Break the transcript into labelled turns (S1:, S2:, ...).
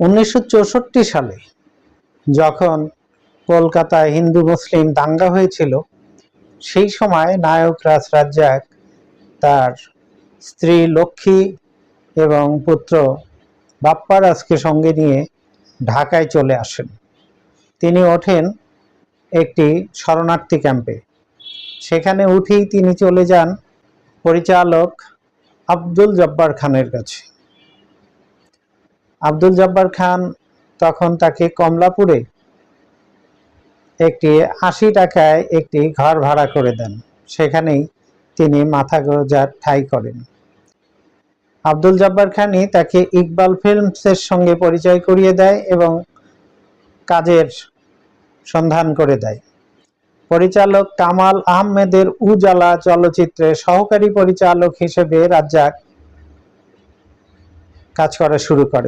S1: উনিশশো চৌষট্টি সালে যখন কলকাতায় হিন্দু মুসলিম দাঙ্গা হয়েছিল, সেই সময় নায়ক রাজ রাজ্জাক তার স্ত্রী লক্ষ্মী এবং পুত্র বাপ্পারাজকে সঙ্গে নিয়ে ঢাকায় চলে আসেন। তিনি ওঠেন একটি শরণার্থী ক্যাম্পে। সেখানে উঠেই তিনি চলে যান পরিচালক আব্দুল জব্বার খানের কাছে। আব্দুল জব্বার খান তখন তাকে কমলাপুরে একটি আশি টাকায় একটি ঘর ভাড়া করে দেন। সেখানেই তিনি মাথা গোজার ঠাই করেন। আব্দুল জব্বার খানই তাকে ইকবাল ফিল্মসের সঙ্গে পরিচয় করিয়ে দেয় এবং কাজের সন্ধান করে দেয়। পরিচালক কামাল আহমেদের উজালা চলচ্চিত্রে সহকারী পরিচালক হিসেবে রাজ্জাক কাজ করা শুরু করে